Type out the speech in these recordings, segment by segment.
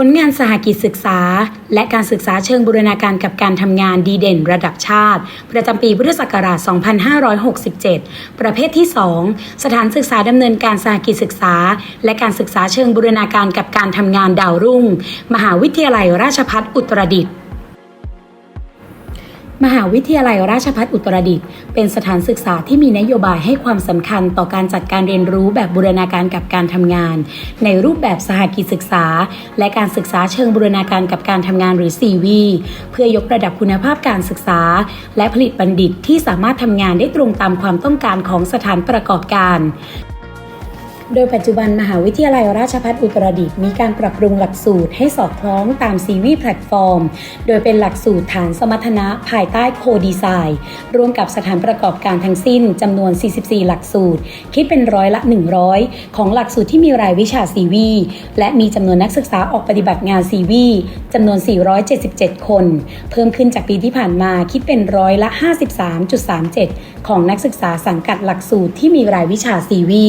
ผลงานสหกิจศึกษา และการศึกษาเชิงบูรณาการกับการทำงานดีเด่นระดับชาติ ประจำปีพุทธศักราช 2567 ประเภทที่ 2 สถานศึกษาดำเนินการสหกิจศึกษา และการศึกษาเชิงบูรณาการกับการทำงานดาวรุ่ง มหาวิทยาลัยราชพัฒอุตรดิตถ์ มหาวิทยาลัยราชภัฏอุตรดิตถ์เป็นสถานศึกษาที่มีนโยบายให้ความสำคัญต่อการจัดการเรียนรู้แบบบูรณาการกับการทำงาน ในรูปแบบสหกิจศึกษา และการศึกษาเชิงบูรณาการกับการทำงานหรือ CV เพื่อยกระดับคุณภาพการศึกษา และผลิตบัณฑิตที่สามารถทำงานได้ตรงตามความต้องการของสถานประกอบการ โดยปัจจุบันมหาวิทยาลัยราชภัฏอุตรดิตถ์มีการปรับปรุงหลักสูตรให้สอดคล้องตามซีวีแพลตฟอร์ม โดยเป็นหลักสูตรฐานสมรรถนะภายใต้โคดีไซน์ร่วมกับสถานประกอบการทั้งสิ้นจำนวน 44 หลักสูตร คิดเป็นร้อยละ 100 ของหลักสูตรที่มีรายวิชาซีวีและมีจำนวนนักศึกษาออกปฏิบัติงานซีวีจำนวน 477 คน เพิ่มขึ้นจากปีที่ผ่านมาคิดเป็นร้อยละ 53.37 ของนักศึกษาสังกัดหลักสูตรที่มีรายวิชาซีวี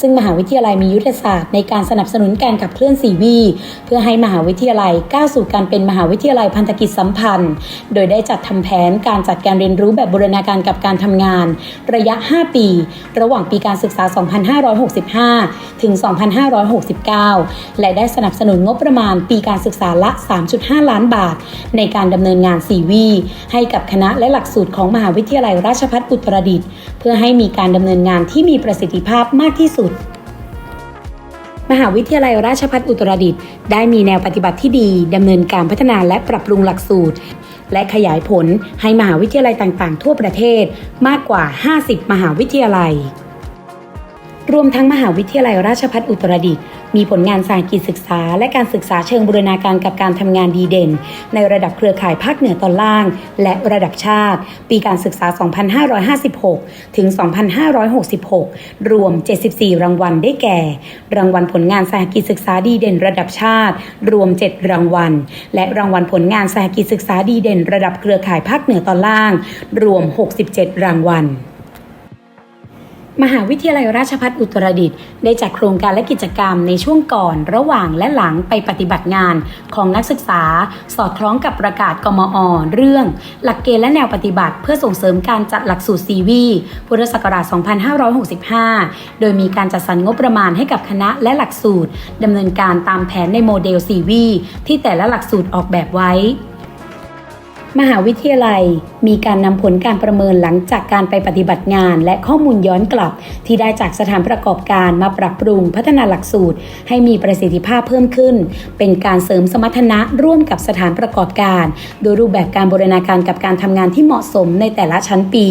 ซึ่งมหาวิทยาลัยมียุทธศาสตร์ในการสนับสนุนการขับเคลื่อนสีวีเพื่อให้มหาวิทยาลัยก้าวสู่การเป็นมหาวิทยาลัยพันธกิจสัมพันธ์ โดยได้จัดทำแผนการจัดการเรียนรู้แบบบูรณาการกับการทำงาน ระยะ 5 ปี ระหว่างปีการศึกษา 2565 ถึง 2569 และได้สนับสนุนงบประมาณปีการศึกษาละ 3.5 ล้านบาท ในการดำเนินงานสีวีให้กับคณะและหลักสูตรของมหาวิทยาลัยราชภัฏอุตรดิตถ์เพื่อให้มีการดำเนินงานที่มีประสิทธิภาพมากที่สุดมหาวิทยาลัยราชภัฏอุตรดิตถ์ได้มีแนวปฏิบัติที่ดีดำเนินการพัฒนาและปรับปรุงหลักสูตร และขยายผลให้มหาวิทยาลัยต่างๆ ทั่วประเทศมากกว่า 50 มหาวิทยาลัย รวมทั้งมหาวิทยาลัยราชภัฏอุตรดิตถ์มีผลงานสายกิจศึกษา และการศึกษาเชิงบูรณาการกับการทำงานดีเด่น ในระดับเครือข่ายภาคเหนือตอนล่าง และระดับชาติ ปีการศึกษา 2556 ถึง 2566 รวม 74 รางวัลได้แก่ รางวัลผลงานสายกิจศึกษาดีเด่น ระดับชาติ รวม 7 รางวัล และรางวัลผลงานสายกิจศึกษาดีเด่น ระดับเครือข่ายภาคเหนือตอนล่าง รวม 67 รางวัล มหาวิทยาลัยราชภัฏอุตรดิตถ์ได้จัดโครงการและกิจกรรมในช่วงก่อน ระหว่างและหลังไปปฏิบัติงานของนักศึกษา สอดคล้องกับประกาศกมอ เรื่อง หลักเกณฑ์และแนวปฏิบัติ เพื่อส่งเสริมการจัดหลักสูตรซีวีพุทธศักราช 2565 โดยมีการจัดสรรงบประมาณให้กับคณะและหลักสูตรดำเนินการตามแผนในโมเดลซีวีที่แต่ละหลักสูตรออกแบบไว้ มหาวิทยาลัยมีการนำผลการประเมินหลังจากการไปปฏิบัติงาน และข้อมูลย้อนกลับ ที่ได้จากสถานประกอบการมาปรับปรุงพัฒนาหลักสูตร ให้มีประสิทธิภาพเพิ่มขึ้น เป็นการเสริมสมรรถนะร่วมกับสถานประกอบการ โดยรูปแบบการบูรณาการกับการทำงานที่เหมาะสมในแต่ละชั้นปี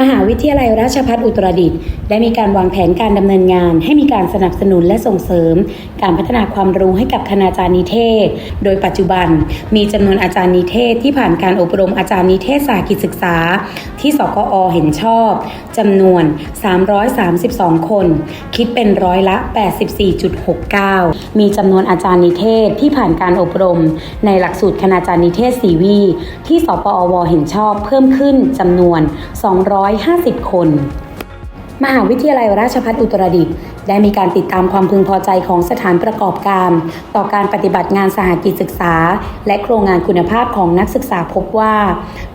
มหาวิทยาลัยราชภัฏอุตรดิตถ์ได้มีการวางแผนการดำเนินงาน ให้มีการสนับสนุนและส่งเสริม การพัฒนาความรู้ให้กับคณาจารย์นิเทศ โดยปัจจุบันมีจำนวนอาจารย์นิเทศที่ผ่านการอบรมอาจารย์นิเทศสากิจศึกษา ที่สกอเห็นชอบจำนวน 332 คน คิดเป็นร้อยละ 84.69 มีจำนวนอาจารย์นิเทศที่ผ่านการอบรม ในหลักสูตรคณาจารย์นิเทศสีวีที่สปอวเห็นชอบเพิ่มขึ้นจำนวน150 คน มหาวิทยาลัยราชภัฏอุตรดิตถ์ ได้มีการติดตามความพึงพอใจของสถานประกอบการ ต่อการปฏิบัติงานสหกิจศึกษา และโครงงานคุณภาพของนักศึกษาพบว่า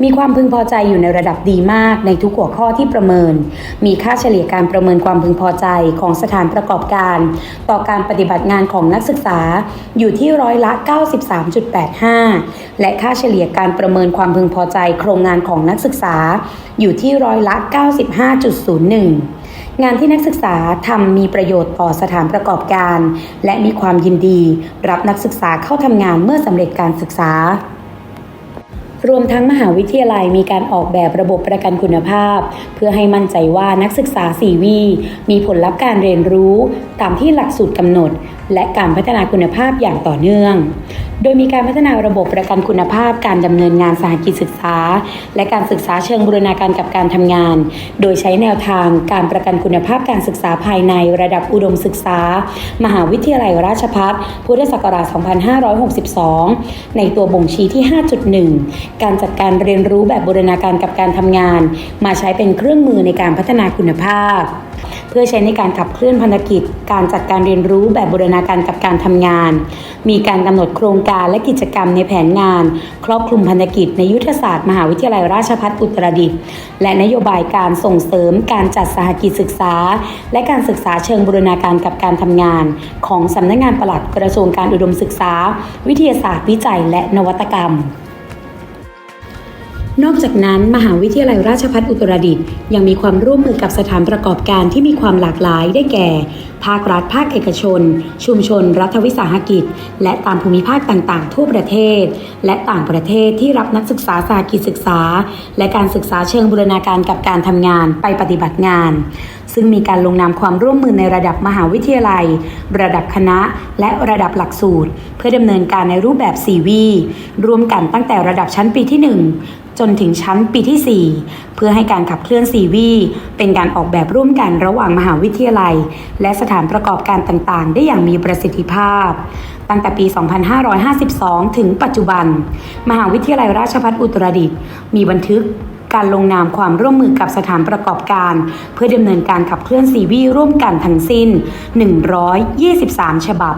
มีความพึงพอใจอยู่ในระดับดีมากในทุกหัวข้อที่ประเมิน มีค่าเฉลี่ยการประเมินความพึงพอใจของสถานประกอบการ ต่อการปฏิบัติงานของนักศึกษาอยู่ที่ร้อยละ 93.85 และค่าเฉลี่ยการประเมินความพึงพอใจโครงงานของนักศึกษาอยู่ที่ร้อยละ 95.01 งานที่นักศึกษาทำมีประโยชน์ต่อสถานประกอบการ และมีความยินดี รับนักศึกษาเข้าทำงานเมื่อสำเร็จการศึกษารวมทั้งมหาวิทยาลัยมีการออกแบบระบบประกันคุณภาพ เพื่อให้มั่นใจว่านักศึกษา 4 วี มีผลลัพธ์การเรียนรู้ ตามที่หลักสูตรกำหนด และการพัฒนาคุณภาพอย่างต่อเนื่อง โดยมีการพัฒนาระบบประกันคุณภาพการดำเนินงานสาหกิจศึกษา และการศึกษาเชิงบูรณาการกับการทำงาน โดยใช้แนวทางการประกันคุณภาพการศึกษาภายในระดับอุดมศึกษา มหาวิทยาลัยราชภัฏพุทธศักราช 2562 ในตัวบ่งชี้ที่ 5.1 การจัดการเรียนรู้แบบบูรณาการกับการทำงาน มาใช้เป็นเครื่องมือในการพัฒนาคุณภาพ เพื่อใช้ในการขับเคลื่อนพันธกิจ การจัดการเรียนรู้แบบบูรณาการกับการทำงาน มีการกำหนดโครงการและกิจกรรมในแผนงาน ครอบคลุมพันธกิจ ในยุทธศาสตร์มหาวิทยาลัยราชภัฏอุตรดิตถ์และนโยบายการส่งเสริม การจัดสหกิจศึกษา และการศึกษาเชิงบูรณาการกับการทำงาน ของสำนักงานปลัดกระทรวงการอุดมศึกษา วิทยาศาสตร์วิจัย และนวัตกรรม นอกจากนั้น มหาวิทยาลัยราชภัฏอุตรดิตถ์ยังมีความร่วมมือกับสถานประกอบการที่มีความหลากหลายได้แก่ ภาครัฐ ภาคเอกชน ชุมชน รัฐวิสาหกิจ และตามภูมิภาคต่างๆ ทั่วประเทศ และต่างประเทศที่รับนักศึกษาสาหกิจศึกษา และการศึกษาเชิงบูรณาการกับการทำงานไปปฏิบัติงาน ซึ่งมีการลงนามความร่วมมือในระดับมหาวิทยาลัย ระดับคณะ และระดับหลักสูตร เพื่อดำเนินการในรูปแบบ 4 วีร่วมกันตั้งแต่ระดับชั้นปีที่ 1 จนถึงชั้นปีที่ 4 เพื่อให้การขับเคลื่อน4วีเป็นการออกแบบร่วมกันระหว่างมหาวิทยาลัย และสถานประกอบการต่างๆ ได้อย่างมีประสิทธิภาพ ตั้งแต่ปี 2552 ถึงปัจจุบัน มหาวิทยาลัยราชภัฏอุตรดิตถ์มีบันทึกการลงนามความร่วมมือกับสถานประกอบการ เพื่อดำเนินการขับเคลื่อนซีวีร่วมกันทั้งสิ้น 123 ฉบับ